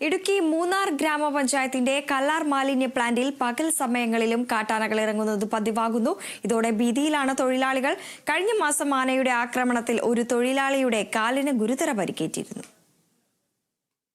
ഇടുക്കി മൂന്നാർ ഗ്രാമപഞ്ചായത്തിന്റെ കല്ലാർ മാലിന്യ പ്ലാന്റിൽ പകൽ സമയങ്ങളിലും കാട്ടാനകൾ ഇറങ്ങുന്നത് പതിവാകുന്നു. ഇതോടെ ഭീതിയിലാണ് തൊഴിലാളികൾ. കഴിഞ്ഞ മാസം ആനയുടെ ആക്രമണത്തിൽ ഒരു തൊഴിലാളിയുടെ കാലിന് ഗുരുതര പരിക്കേറ്റിരുന്നു.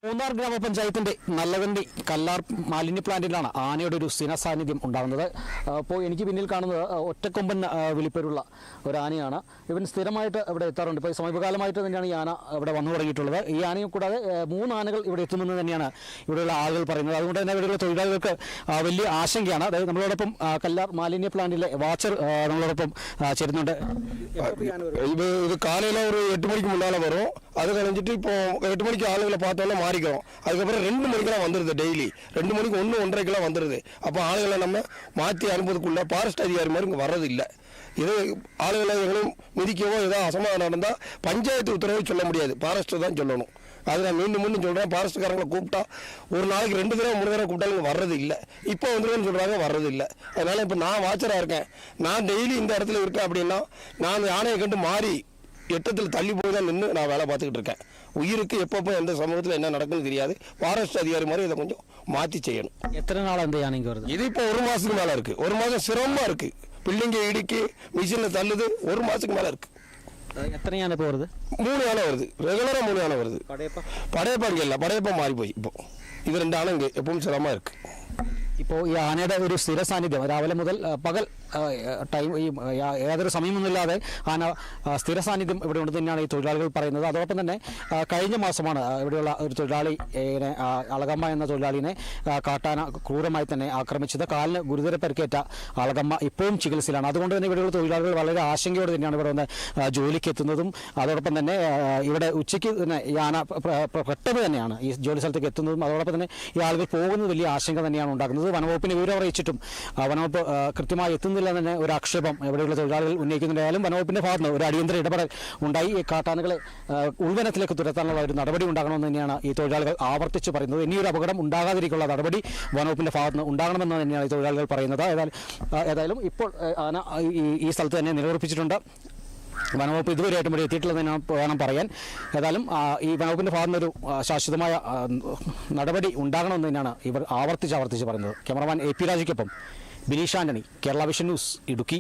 മൂന്നാർ ഗ്രാമപഞ്ചായത്തിന്റെ നല്ലവണ്ടി കല്ലാർ മാലിന്യ പ്ലാന്റിലാണ് ആനയുടെ ഒരു സ്ഥിര സാന്നിധ്യം ഉണ്ടാകുന്നത് ആ, അപ്പോൾ എനിക്ക് പിന്നിൽ കാണുന്നത് ആ, ഒറ്റക്കൊമ്പൻ ആ, വിളിപ്പേരുള്ള ഒരു ആനയാണ് ഇവൻ സ്ഥിരമായിട്ട് ഇവിടെ എത്താറുണ്ട് ഇപ്പോൾ സമീപകാലമായിട്ട് തന്നെയാണ് ഈ ആന ഇവിടെ വന്നു തുടങ്ങിയിട്ടുള്ളത് ഈ ആനയും കൂടാതെ ആ, മൂന്ന് ആനകൾ ഇവിടെ എത്തുമെന്ന് തന്നെയാണ് ഇവിടെയുള്ള ആളുകൾ പറയുന്നത് അതുകൊണ്ട് തന്നെ ഇവിടെയുള്ള തൊഴിലാളികൾക്ക് ആ, വലിയ ആശങ്കയാണ് അതായത് നമ്മളോടൊപ്പം ആ, കല്ലാർ മാലിന്യ പ്ലാന്റിലെ വാച്ചർ ആ, നമ്മളോടൊപ്പം ആ, ചേരുന്നുണ്ട് இது இது காலையில் ஒரு எட்டு மணிக்கு முன்னால் வரும் அது கழிஞ்சிட்டு இப்போ எட்டு மணிக்கு ஆளுகளை பார்த்தோன்னா மாறிக்கிறோம். அதுக்கப்புறம் ரெண்டு மணிக்கெல்லாம் வந்துடுது டெய்லி ரெண்டு மணிக்கு ஒன்று ஒன்றரைக்கெல்லாம் வந்துடுது அப்போ ஆளுகளை நம்ம மாற்றி அனுப்புறதுக்குள்ள ஃபாரஸ்ட் அதிகாரி மாதிரி இங்கே வர்றதில்லை. இது ஆளுகளை எங்களும் மிதிக்கவோ ஏதோ அசமாதானம் நடந்தால் பஞ்சாயத்து உத்தரவு சொல்ல முடியாது. ஃபாரஸ்ட்டு தான் சொல்லணும். அது நான் மீண்டும் மீண்டும் சொல்கிறேன் ஃபாரஸ்ட்காரங்களை கூப்பிட்டா ஒரு நாளைக்கு ரெண்டு தடவை மூணு தடவை கூப்பிட்டாலும் வர்றது இல்லை இப்போ வந்துருன்னு சொல்கிறாங்க வர்றது இல்லை அதனால் இப்போ நான் வாட்சராக இருக்கேன். நான் டெய்லி இந்த இடத்துல இருக்கேன் அப்படின்னா நான் யானையை கண்டு மாறி எட்டத்தில் தள்ளி போய் தான் நின்று நான் வேலை பார்த்துக்கிட்டு இருக்கேன். உயிருக்கு எப்பப்போ எந்த சமூகத்தில் என்ன நடக்குன்னு தெரியாது. ஃபாரஸ்ட் அதிகாரி மாதிரி இதை கொஞ்சம் மாற்றி செய்யணும். எத்தனை நாள் அந்த யானைக்கு வருது? இது இப்போ ஒரு மாதத்துக்கு மேலே இருக்குது ஒரு மாதம் சிரமமாக இருக்குது பில்டிங்கை இடுக்கி மிஷினில் தள்ளுது ஒரு மாதத்துக்கு மேலே இருக்குது எத்தனை யானை இப்போ வருது? மூணு யானை வருது. ரெகுலராக மூணு யானை வருது. படையப்பா? படையப்பா இங்கே இல்லை. படையப்பா மாறி போய் இப்போ. இது ரெண்டு யானை இங்கே எப்பவும் சிரமமாக இருக்குது ഇപ്പോൾ ഈ ആനയുടെ ഒരു സ്ഥിര സാന്നിധ്യം രാവിലെ മുതൽ പകൽ ടൈം ഈ ഏതൊരു സമയമൊന്നുമില്ലാതെ ആന സ്ഥിര സാന്നിധ്യം ഇവിടെ ഉണ്ട് തന്നെയാണ് ഈ തൊഴിലാളികൾ പറയുന്നത്. അതോടൊപ്പം തന്നെ കഴിഞ്ഞ മാസമാണ് ഇവിടെയുള്ള ഒരു തൊഴിലാളി അളകമ്മ എന്ന തൊഴിലാളിനെ കാട്ടാന ക്രൂരമായി തന്നെ ആക്രമിച്ചത്. കാലിന് ഗുരുതര പരിക്കേറ്റ അളകമ്മ ഇപ്പോഴും ചികിത്സയിലാണ്. അതുകൊണ്ട് തന്നെ ഇവിടെയുള്ള തൊഴിലാളികൾ വളരെ ആശങ്കയോടെ തന്നെയാണ് ഇവിടെ വന്ന് ജോലിക്ക് എത്തുന്നതും അതോടൊപ്പം തന്നെ ഇവിടെ ഉച്ചയ്ക്ക് തന്നെ ഈ ആന പെട്ടെന്ന് തന്നെയാണ് ഈ ജോലി സ്ഥലത്തേക്ക് എത്തുന്നതും അതോടൊപ്പം തന്നെ ഈ ആളുകൾ പോകുന്നത് വലിയ ആശങ്ക തന്നെയാണ് ഉണ്ടാക്കുന്നത്. വനവകുപ്പിന് വിവരം അറിയിച്ചിട്ടും വനവകുപ്പ് കൃത്യമായി എത്തുന്നില്ല തന്നെ ഒരു ആക്ഷേപം എവിടെയുള്ള തൊഴിലാളികൾ ഉന്നയിക്കുന്നുണ്ടായാലും വനവകുപ്പിന്റെ ഭാഗത്ത് ഒരു അടിയന്തര ഇടപെടൽ ഉണ്ടായി. ഈ കാട്ടാനകളെ ഉൾവനത്തിലേക്ക് തുരത്താനുള്ള ഒരു നടപടി ഉണ്ടാകണമെന്ന് തന്നെയാണ് ഈ തൊഴിലാളികൾ ആവർത്തിച്ച് പറയുന്നത്. ഇനിയൊരു അപകടം ഉണ്ടാകാതിരിക്കുള്ള നടപടി വനവകുപ്പിന്റെ ഭാഗത്ത് നിന്ന് ഉണ്ടാകണമെന്ന് തന്നെയാണ് ഈ തൊഴിലാളികൾ പറയുന്നത്. ഏതായാലും ഏതായാലും ഇപ്പോൾ ആന ഈ സ്ഥലത്ത് തന്നെ നിലയുറപ്പിച്ചിട്ടുണ്ട് വനവകുപ്പ് ഇതുവരെയായിട്ടും ഇവിടെ എത്തിയിട്ടില്ലെന്ന് വേണം പറയാൻ. ഏതായാലും ഈ വനവകുപ്പിന്റെ ഭാഗത്ത് നിന്നൊരു ശാശ്വതമായ നടപടി ഉണ്ടാകണമെന്ന് തന്നെയാണ് ഇവർ ആവർത്തിച്ച് ആവർത്തിച്ച് പറയുന്നത്. ക്യാമറമാൻ എ പി രാജയ്ക്കൊപ്പം ബിനീഷ് ആന്റണി കേരള വിഷൻ ന്യൂസ് ഇടുക്കി.